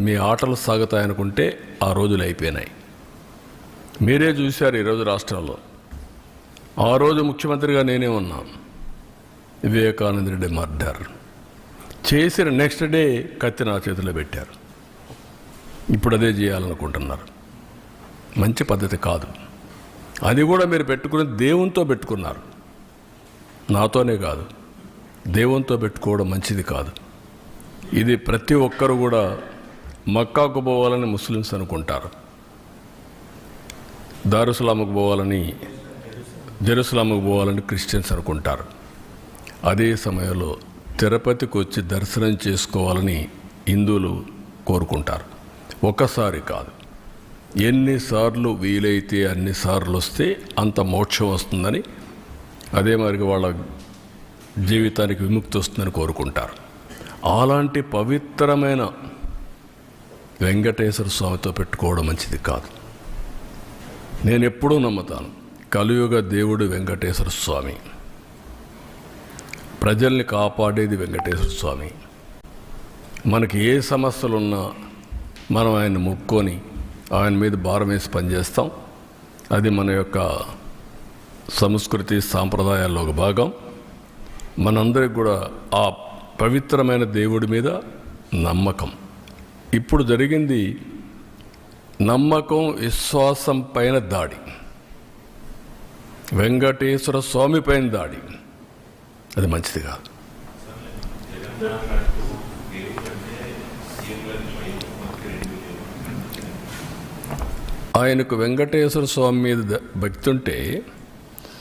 మీ ఆటలు సాగుతాయనుకుంటే ఆ రోజులు అయిపోయినాయి. మీరే చూశారు ఈరోజు రాష్ట్రంలో. ఆ రోజు ముఖ్యమంత్రిగా నేనే ఉన్నాను వివేకానంద రెడ్డి మర్డర్. చేసిన నెక్స్ట్ డే కత్తి నా చేతిలో పెట్టారు. ఇప్పుడు అదే చేయాలనుకుంటున్నారు. మంచి పద్ధతి కాదు. అది కూడా మీరు పెట్టుకుని దేవునితో పెట్టుకున్నారు. నాతోనే కాదు. దేవునితో పెట్టుకోవడం మంచిది కాదు. ఇది ప్రతి ఒక్కరు కూడా మక్కాకు పోవాలని ముస్లిమ్స్ అనుకుంటారు. దారుసలాముకు పోవాలని జెరూసలాముకు పోవాలని క్రిస్టియన్స్ అనుకుంటారు. అదే సమయంలో తిరుపతికి వచ్చి దర్శనం చేసుకోవాలని హిందువులు కోరుకుంటారు. ఒకసారి కాదు. ఎన్నిసార్లు వీలైతే అన్నిసార్లు వస్తే అంత మోక్షం వస్తుందని అదే మరి వాళ్ళ జీవితానికి విముక్తి వస్తుందని కోరుకుంటారు. అలాంటి పవిత్రమైన వెంకటేశ్వర స్వామితో పెట్టుకోవడం మంచిది కాదు. నేను ఎప్పుడూ నమ్ముతాను కలియుగ దేవుడు వెంకటేశ్వర స్వామి. ప్రజల్ని కాపాడేది వెంకటేశ్వర స్వామి. మనకి ఏ సమస్యలున్నా మనం ఆయన ముక్కొని ఆయన మీద భారం వేసి పనిచేస్తాం. అది మన యొక్క సంస్కృతి సాంప్రదాయాల్లో ఒక భాగం. మనందరికి కూడా ఆ పవిత్రమైన దేవుడి మీద నమ్మకం. ఇప్పుడు జరిగింది నమ్మకం విశ్వాసం పైన దాడి. వెంకటేశ్వర స్వామి పైన దాడి. అది మంచిది కాదు. ఆయనకు వెంకటేశ్వర స్వామి మీద ద- భక్తి ఉంటే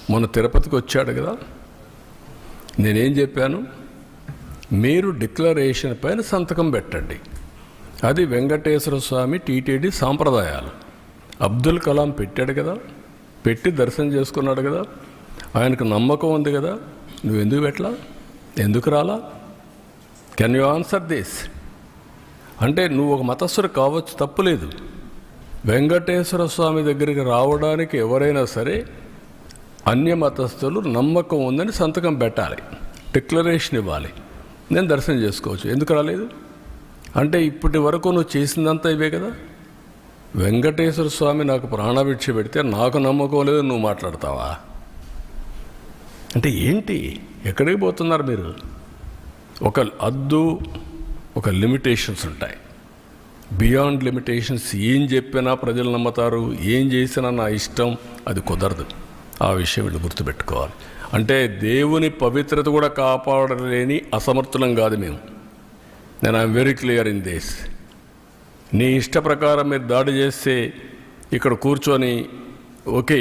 మొన్న తిరుపతికి వచ్చాడు కదా. నేనేం చెప్పాను? మీరు డిక్లరేషన్ పైన సంతకం పెట్టండి. అది వెంకటేశ్వర స్వామి టీటీడీ సాంప్రదాయాలు. అబ్దుల్ కలాం పెట్టాడు కదా పెట్టి దర్శనం చేసుకున్నాడు కదా ఆయనకు నమ్మకం ఉంది కదా నువ్వు ఎందుకు పెట్టలా? ఎందుకు రాలా? కెన్ యూ ఆన్సర్ దిస్ అంటే నువ్వు ఒక మతస్థుడు కావచ్చు తప్పులేదు వెంకటేశ్వర స్వామి దగ్గరికి రావడానికి ఎవరైనా సరే అన్య మతస్థులు నమ్మకం ఉందని సంతకం పెట్టాలి. డిక్లరేషన్ ఇవ్వాలి. నేను దర్శనం చేసుకోవచ్చు. ఎందుకు రాలేదు? అంటే ఇప్పటి వరకు నువ్వు చేసిందంతా ఇవే కదా? వెంకటేశ్వర స్వామి నాకు ప్రాణభిక్ష పెడితే నాకు నమ్మకం లేదు నువ్వు మాట్లాడతావా? అంటే ఏంటి? ఎక్కడికి పోతున్నారు మీరు? ఒక అద్దు ఒక లిమిటేషన్స్ ఉంటాయి. బియాండ్ లిమిటేషన్స్ ఏం చెప్పినా ప్రజలు నమ్ముతారు ఏం చేసినా నా ఇష్టం అది కుదరదు. ఆ విషయం వీళ్ళు గుర్తుపెట్టుకోవాలి. అంటే దేవుని పవిత్రత కూడా కాపాడలేని అసమర్థులం కాదు మేము. నేను I'm very clear in this నీ ఇష్ట ప్రకారం మీరు దాడి చేస్తే ఇక్కడ కూర్చొని ఓకే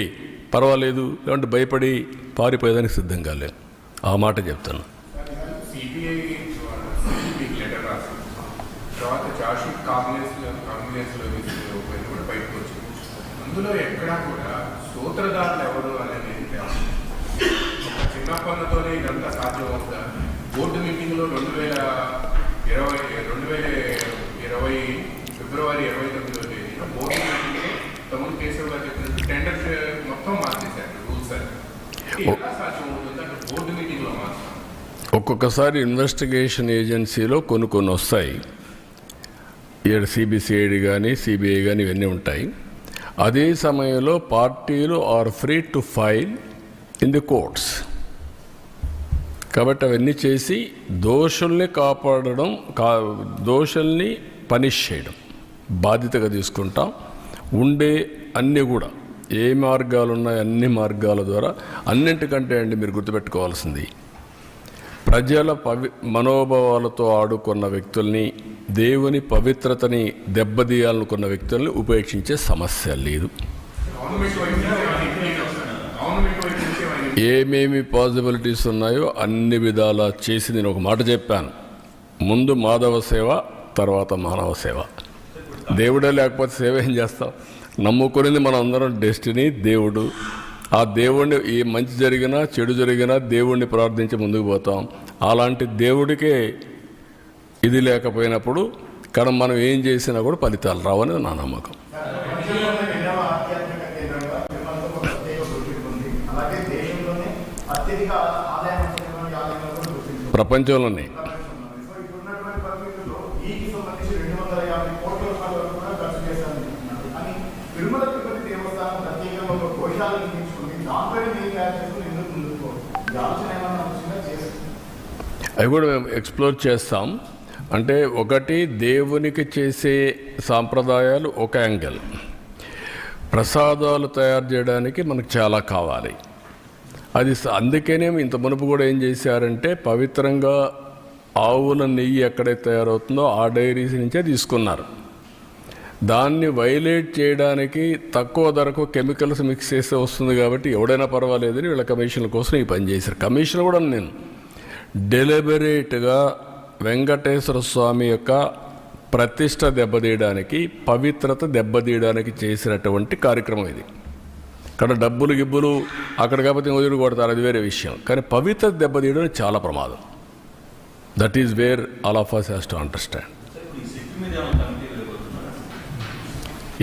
పర్వాలేదు లేదంటే భయపడి పారిపోయేదానికి సిద్ధంగా లేను ఆ మాట చెప్తాను. సిబిఐ అందులో ఎక్కడా కూడా సూత్రధారులు ఎవరు అనేది చిన్న పనులతోనే ఇదంతా సాధ్యం అవుతుందా బోర్డు మీటింగ్లో రెండు వేల ఇరవై రెండు వేల ఇరవై ఫిబ్రవరి ఇరవై తొమ్మిదో తేదీన బోర్డు తమ్ముడు కేశవ్ గారు చెప్పినట్టు టెండర్ మొత్తం మార్చేశారు రూల్స్ ఎలా సాధ్యం అవుతుంది? అంటే బోర్డు మీటింగ్లో మాత్రం. ఒక్కొక్కసారి ఇన్వెస్టిగేషన్ ఏజెన్సీలో కొన్ని కొన్ని వస్తాయి. ఇక్కడ సిబిసిఐడి కానీ సిబిఐ కానీ ఇవన్నీ ఉంటాయి. అదే సమయంలో పార్టీలు are free to file in the courts. కాబట్టి అవన్నీ చేసి దోషుల్ని కాపాడడం కా దోషుల్ని పనిష్ చేయడం. బాధ్యతగా తీసుకుంటాం. ఉండే అన్నీ కూడా ఏ మార్గాలు ఉన్నాయో అన్ని మార్గాల ద్వారా అన్నింటికంటే అండి మీరు గుర్తుపెట్టుకోవాల్సింది. ప్రజల పవి మనోభావాలతో ఆడుకున్న వ్యక్తుల్ని దేవుని పవిత్రతని దెబ్బతీయాలనుకున్న వ్యక్తుల్ని ఉపేక్షించే సమస్య లేదు. ఏమేమి పాసిబిలిటీస్ ఉన్నాయో అన్ని విధాలా చేసి నేను ఒక మాట చెప్పాను. ముందు మాధవ సేవ తర్వాత మానవ సేవ. దేవుడే లేకపోతే సేవ ఏం చేస్తాం? నమ్ముకునేది మనం అందరం డెస్టినీ దేవుడు. ఆ దేవుణ్ణి ఏ మంచి జరిగినా చెడు జరిగినా దేవుణ్ణి ప్రార్థించి ముందుకు పోతాం. అలాంటి దేవుడికే ఇది లేకపోయినప్పుడు కానీ మనం ఏం చేసినా కూడా ఫలితాలు రావని నా నమ్మకం. ప్రపంచంలోనే. అవి కూడా మేము ఎక్స్ప్లోర్ చేస్తాం. అంటే ఒకటి దేవునికి చేసే సాంప్రదాయాలు ఒక యాంగిల్ ప్రసాదాలు తయారు చేయడానికి మనకు చాలా కావాలి. అది స- అందుకనే ఇంత మునుపు కూడా ఏం చేశారంటే పవిత్రంగా ఆవుల నెయ్యి ఎక్కడైతే తయారవుతుందో ఆ డైరీస్ నుంచే తీసుకున్నారు. దాన్ని వైలేట్ చేయడానికి తక్కువ ధరకు కెమికల్స్ మిక్స్ చేస్తే వస్తుంది కాబట్టి ఎవడైనా పర్వాలేదని వీళ్ళ కమిషన్ల కోసం ఈ పని చేశారు. కమిషన్ కూడా నేను. డెలిబరేట్గా వెంకటేశ్వర స్వామి యొక్క ప్రతిష్ట దెబ్బతీయడానికి పవిత్రత దెబ్బతీయడానికి చేసినటువంటి కార్యక్రమం ఇది. అక్కడ డబ్బులు గిబ్బులు అక్కడ కాకపోతే వదిలి కొడతారు అది వేరే విషయం. కానీ పవిత్ర దెబ్బతీయడం చాలా ప్రమాదం. That is where all of us has to understand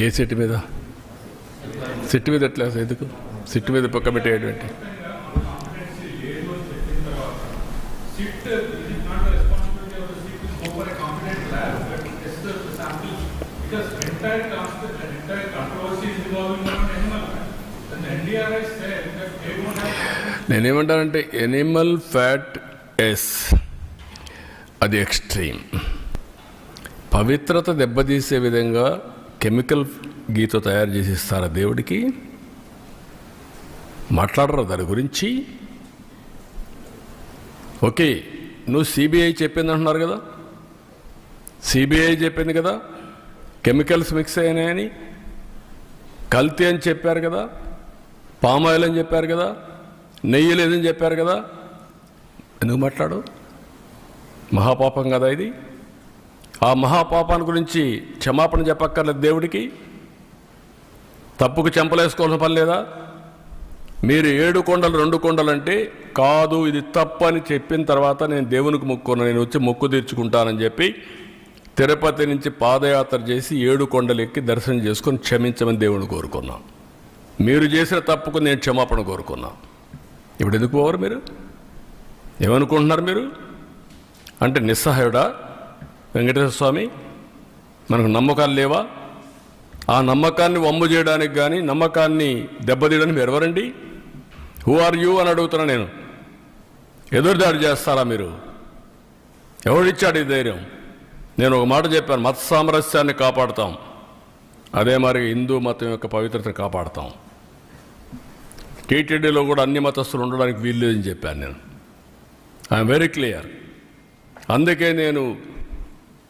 a SIT మీద? సిట్ మీద ఎట్లా? ఎందుకు? సిట్ మీద పక్క పెట్టేటువంటి సిట్ ఇది not the responsibility of the SIT to go for a competent lab that test the samples because entire concept and entire controversy is involving on animal and the NDRI said that they won't have నేనేమంటానంటే animal fat yes. అది extreme. పవిత్రత దెబ్బతీసే విధంగా chemical గీతో తయారు చేసి ఇస్తారా దేవుడికి? మాట్లాడరు దాని గురించి? ఓకే నువ్వు సిబిఐ చెప్పింది అంటున్నారు కదా? సిబిఐ చెప్పింది కదా? కెమికల్స్ మిక్స్ అయినాయని? కల్తీ అని చెప్పారు కదా? పామాయిల్ అని చెప్పారు కదా? నెయ్యి లేదని చెప్పారు కదా. ఎందుకు మాట్లాడు? మహాపాపం కదా ఇది. ఆ మహాపాపాన్ని గురించి క్షమాపణ చెప్పక్కర్లేదు దేవుడికి. తప్పుకు చెంపలేసుకోవాల్సిన పని లేదా? మీరు ఏడు కొండలు రెండు కొండలు అంటే కాదు ఇది తప్పని అని చెప్పిన తర్వాత నేను దేవునికి మొక్కున్నా నేను వచ్చి మొక్కు తీర్చుకుంటానని చెప్పి తిరుపతి నుంచి పాదయాత్ర చేసి ఏడు కొండలు ఎక్కి దర్శనం చేసుకొని క్షమించమని దేవుని కోరుకున్నాం. మీరు చేసిన తప్పుకు నేను క్షమాపణ కోరుకున్నాను ఇప్పుడు ఎందుకు పోవరు మీరు? ఏమనుకుంటున్నారు మీరు? అంటే నిస్సహాయుడా? వెంకటేశ్వర స్వామి మనకు నమ్మకాలు లేవా? ఆ నమ్మకాన్ని వమ్ము చేయడానికి కానీ నమ్మకాన్ని దెబ్బతీయడానికి మీరు ఎవరండి? హూ ఆర్ యూ అని అడుగుతున్నా నేను. ఎదురుదాడి చేస్తారా మీరు? ఎవరిచ్చాడు ఈ ధైర్యం? నేను ఒక మాట చెప్పాను మత సామరస్యాన్ని కాపాడుతాం. అదే మరి హిందూ మతం యొక్క పవిత్రతను కాపాడుతాం. టీటీడీలో కూడా అన్ని మతస్థులు ఉండడానికి వీల్లేదని చెప్పాను నేను. ఐఎమ్ వెరీ క్లియర్ అందుకే నేను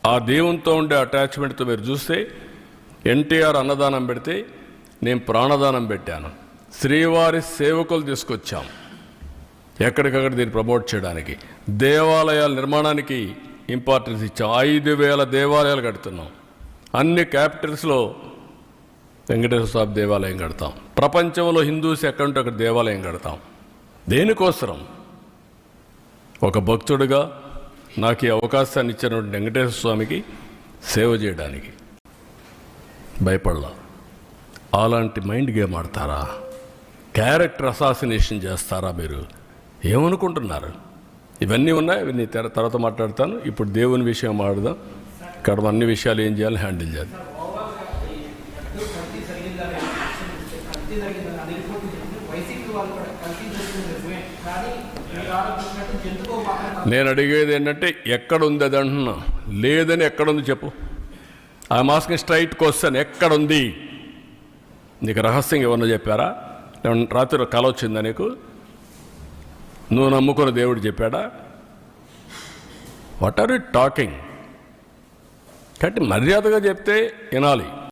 ఆ దేవునితో ఉండే అటాచ్మెంట్తో మీరు చూస్తే ఎన్టీఆర్ అన్నదానం పెడితే నేను ప్రాణదానం పెట్టాను. శ్రీవారి సేవకులు తీసుకొచ్చాం. ఎక్కడికక్కడ దీన్ని ప్రమోట్ చేయడానికి. దేవాలయాల నిర్మాణానికి ఇంపార్టెన్స్ ఇచ్చాం. ఐదు వేల దేవాలయాలు కడుతున్నాం. అన్ని క్యాపిటల్స్లో వెంకటేశ్వర స్వామి దేవాలయం కడతాం. ప్రపంచంలో హిందూస్ ఎక్కడుంటే అక్కడ దేవాలయం కడతాం. దేనికోసరం? ఒక భక్తుడిగా నాకు ఈ అవకాశాన్ని ఇచ్చినటువంటి వెంకటేశ్వర స్వామికి సేవ చేయడానికి భయపడలా. అలాంటి మైండ్ గేమ్ ఆడతారా? క్యారెక్టర్ అసాసినేషన్ చేస్తారా మీరు? ఏమనుకుంటున్నారు? ఇవన్నీ ఉన్నాయి ఇవన్నీ తర్వాత మాట్లాడతాను. ఇప్పుడు దేవుని విషయం ఆడదాం. ఇక్కడ అన్ని విషయాలు ఏం చేయాలి హ్యాండిల్ చేయాలి కల్తీ జరిగిందని కల్తీ జరిగిందని అది రిపోర్ట్ చెప్పింది వైసీపీ వాళ్ళు కూడా కల్తీ జరిగింది నిజమే కానీ మీరు ఆరోపించినట్టు జంతువు మాత్రం నేను అడిగేది ఏంటంటే ఎక్కడ ఉంది అది అంటున్నా. లేదని ఎక్కడుంది చెప్పు. ఆ మాస్క్ స్ట్రైట్ క్వశ్చన్ ఎక్కడుంది? నీకు రహస్యం ఏమన్నా చెప్పారా? రాత్రి కల వచ్చిందా నీకు? నువ్వు నమ్ముకున్న దేవుడు చెప్పాడా? వాట్ ఆర్ యూ టాకింగ్ కాబట్టి మర్యాదగా చెప్తే వినాలి.